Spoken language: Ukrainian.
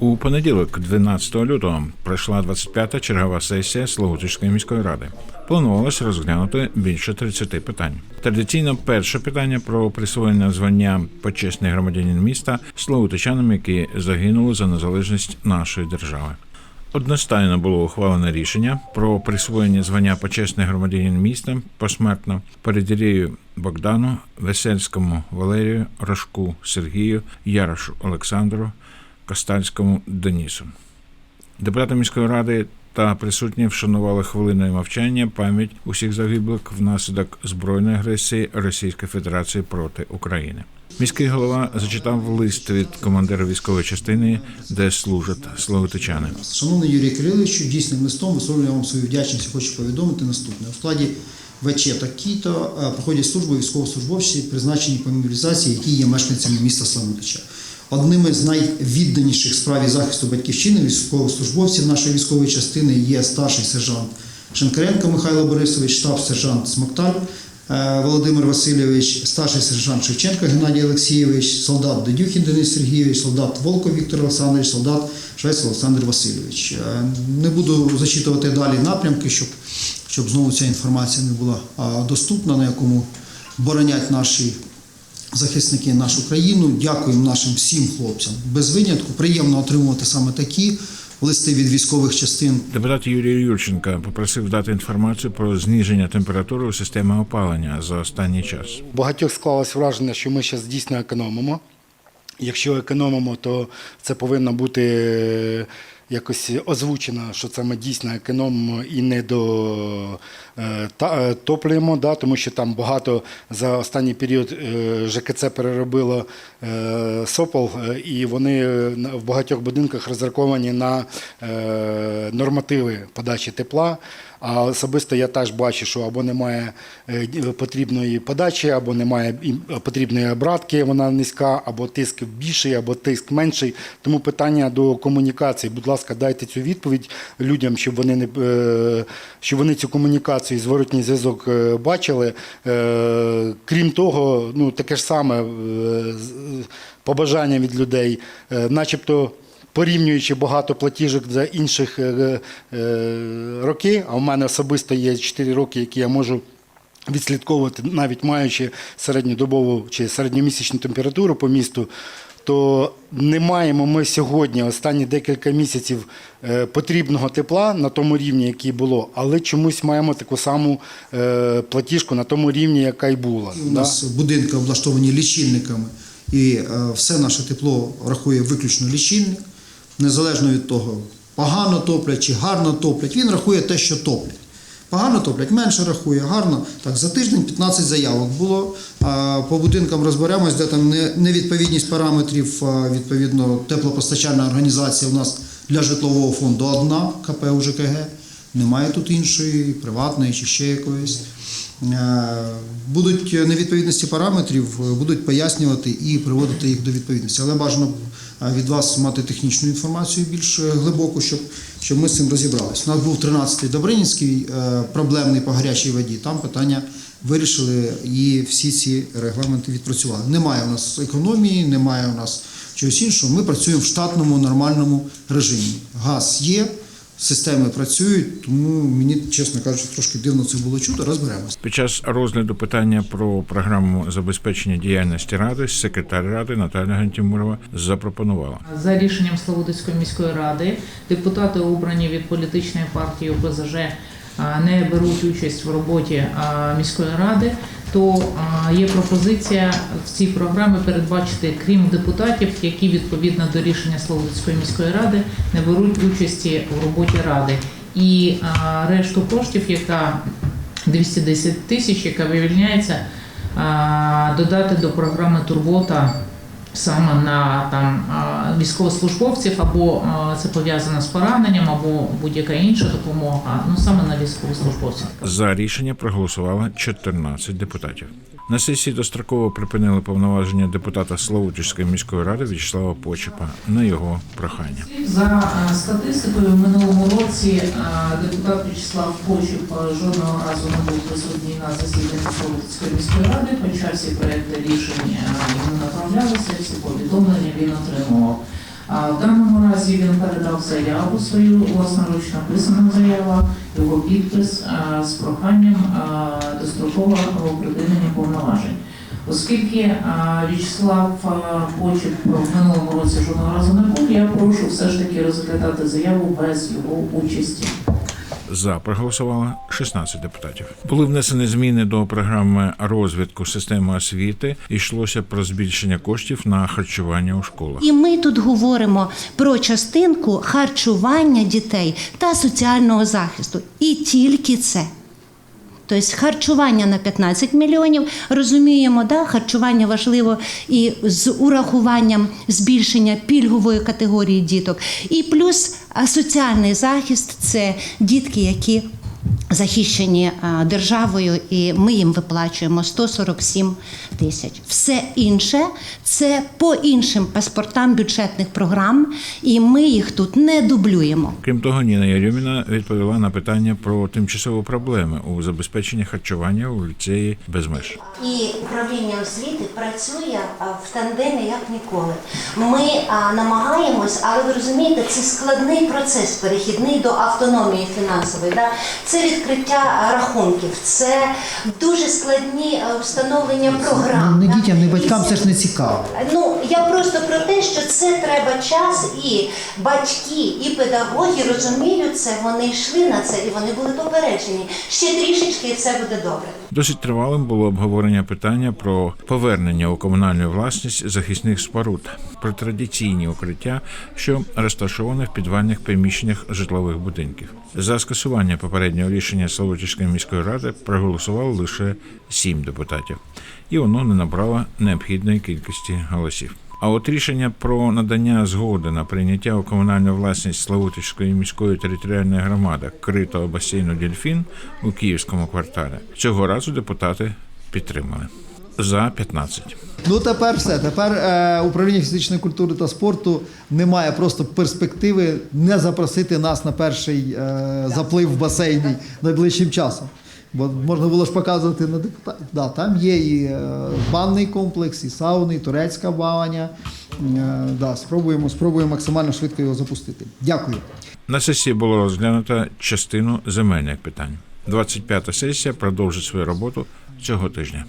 У понеділок, 12 лютого, пройшла 25-та чергова сесія Славутичської міської ради. Планувалось розглянути більше 30 питань. Традиційно перше питання про присвоєння звання почесний громадянин міста славутичанам, які загинули за незалежність нашої держави. Одностайно було ухвалене рішення про присвоєння звання почесний громадянин міста посмертно Передірію Богдану, Весельському Валерію, Рожку Сергію, Ярошу Олександру, Костальському Денису. Депутати міської ради та присутні вшанували хвилиною мовчання пам'ять усіх загиблих внаслідок збройної агресії Російської Федерації проти України. Міський голова зачитав лист від командира військової частини, де служать славутичани. Шановний Юрій Кириловичу, дійсним листом висловлюю вам свою вдячність хочу повідомити наступне. У складі ВЧ такі-то е, проходять службу військовослужбовці, призначені по мобілізації, які є мешканцями міста Славутича. Одними з найвідданіших справі захисту батьківщини військовослужбовців нашої військової частини є старший сержант Шенкаренко Михайло Борисович, штаб-сержант Смокталь е, Володимир Васильович, старший сержант Шевченко Геннадій Олексійович, солдат Дедюхін Денис Сергійович, солдат Волков Віктор Олександрович, солдат Швець Олександр Васильович. Е, Не буду зачитувати далі напрямки, щоб, щоб знову ця інформація не була доступна, на якому боронять наші захисники нашу країну. Дякуємо нашим всім хлопцям. Без винятку приємно отримувати саме такі листи від військових частин. Депутат Юрій Юрченко попросив дати інформацію про зниження температури у системі опалення за останній час. Багатьох склалось враження, що ми зараз дійсно економимо. Якщо економимо, то це повинно бути е, якось озвучено, що це ми дійсно економимо і не до е, е, топлюємо, да, тому що там багато за останній період е, ЖКЦ переробило сопол, і вони в багатьох будинках розраховані на нормативи подачі тепла. А особисто я теж бачу, що або немає потрібної подачі, або немає потрібної обратки, вона низька, або тиск більший, або тиск менший. Тому питання до комунікації. Будь ласка, дайте цю відповідь людям, щоб вони не щоб вони цю комунікацію, зворотній зв'язок е, бачили. Е, Крім того, ну таке ж саме е, побажання від людей, начебто порівнюючи багато платіжок за інших е, е, роки, а в мене особисто є 4 роки, які я можу відслідковувати, навіть маючи середньодобову чи середньомісячну температуру по місту, то не маємо ми сьогодні, останні декілька місяців, е, потрібного тепла на тому рівні, який було, але чомусь маємо таку саму е, платіжку на тому рівні, яка й була. У да? нас будинки облаштовані лічильниками, і е, все наше тепло рахує виключно лічильник, незалежно від того, погано топлять чи гарно топлять. Він рахує те, що топлять. Погано топлять, менше рахує, гарно. Так, за тиждень 15 заявок було. По будинкам розберемось, де там невідповідність параметрів, відповідно, теплопостачальна організація у нас для житлового фонду одна КП УЖКГ. Немає тут іншої, приватної чи ще якоїсь. Будуть невідповідності параметрів, будуть пояснювати і приводити їх до відповідності. Але бажано від вас мати технічну інформацію більш е, глибоку, щоб, щоб ми з цим розібралися. У нас був 13-й Добринінський е, проблемний по гарячій воді. Там питання вирішили і всі ці регламенти відпрацювали. Немає у нас економії, немає у нас чогось іншого. Ми працюємо в штатному нормальному режимі. Газ є. Системи працюють, тому мені, чесно кажучи, трошки дивно це було чути. Розберемося. Під час розгляду питання про програму забезпечення діяльності ради секретар ради Наталя Гантімурова запропонувала. За рішенням Славутицької міської ради депутати, обрані від політичної партії ОПЗЖ, не беруть участь в роботі міської ради. То є пропозиція в цій програмі передбачити, крім депутатів, які відповідно до рішення Славутицької міської ради не беруть участі в роботі ради. І решту коштів, яка 210 тисяч, яка вивільняється, додати до програми Турбота саме на там військовослужбовців, або це пов'язано з пораненням, або будь-яка інша допомога. Ну саме на військовослужбовців. За рішення проголосувало 14 депутатів. На сесії достроково припинили повноваження депутата Славутичської міської ради В'ячеслава Почепа на його прохання. За е, статистикою, в минулому році е, депутат Вячеслав Почуп е, жодного разу не був присутній на засіданні Славутської міської ради, хоча всі проекти рішень йому направлялися, всі повідомлення він отримував. В даному разі він передав заяву свою власноручно написана заява, його підпис з проханням дострокового припинення повноважень. Оскільки В'ячеслав почек в минулому році жодного разу не був, я прошу все ж таки розглядати заяву без його участі. За проголосувало 16 депутатів. Були внесені зміни до програми розвитку системи освіти. Йшлося про збільшення коштів на харчування у школах. І ми тут говоримо про частинку харчування дітей та соціального захисту. І тільки це. Тобто харчування на 15 мільйонів. Розуміємо, да, харчування важливо і з урахуванням збільшення пільгової категорії діток. І плюс соціальний захист це дітки, які захищені державою, і ми їм виплачуємо 147 тисяч. Все інше це по іншим паспортам бюджетних програм, і ми їх тут не дублюємо. Крім того, Ніна Ярюміна відповіла на питання про тимчасові проблеми у забезпеченні харчування у ліцеї без меж. І управління освіти працює в тандемі як ніколи. Ми а, намагаємось, але ви розумієте, це складний процес перехідний до автономії фінансової. Да? Це відкриття а, рахунків, це дуже складні встановлення програм. Не дітям, не батькам це ж не цікаво. Ну я просто про те, що це треба час, і батьки, і педагоги розуміють це. Вони йшли на це і вони були попереджені. Ще трішечки, і все буде добре. Досить тривалим було обговорення питання про повернення у комунальну власність захисних споруд, про традиційні укриття, що розташовані в підвальних приміщеннях житлових будинків. За скасування попереднього рішення Славутівської міської ради проголосувало лише сім депутатів, і воно не набрало необхідної кількості голосів. А от рішення про надання згоди на прийняття у комунальну власність Славутівської міської територіальної громади критого басейну Дельфін у Київському кварталі цього разу депутати підтримали за 15. Ну тепер все. Тепер е, управління фізичної культури та спорту не має просто перспективи не запросити нас на перший е, заплив в басейні найближчим часом. Бо можна було ж показувати на депутатів. Да, там є і е, банний комплекс, і сауни, і турецька бавання. Е, да, спробуємо, спробуємо максимально швидко його запустити. Дякую. На сесії було розглянуто частину земельних питань. 25-та сесія продовжить свою роботу цього тижня.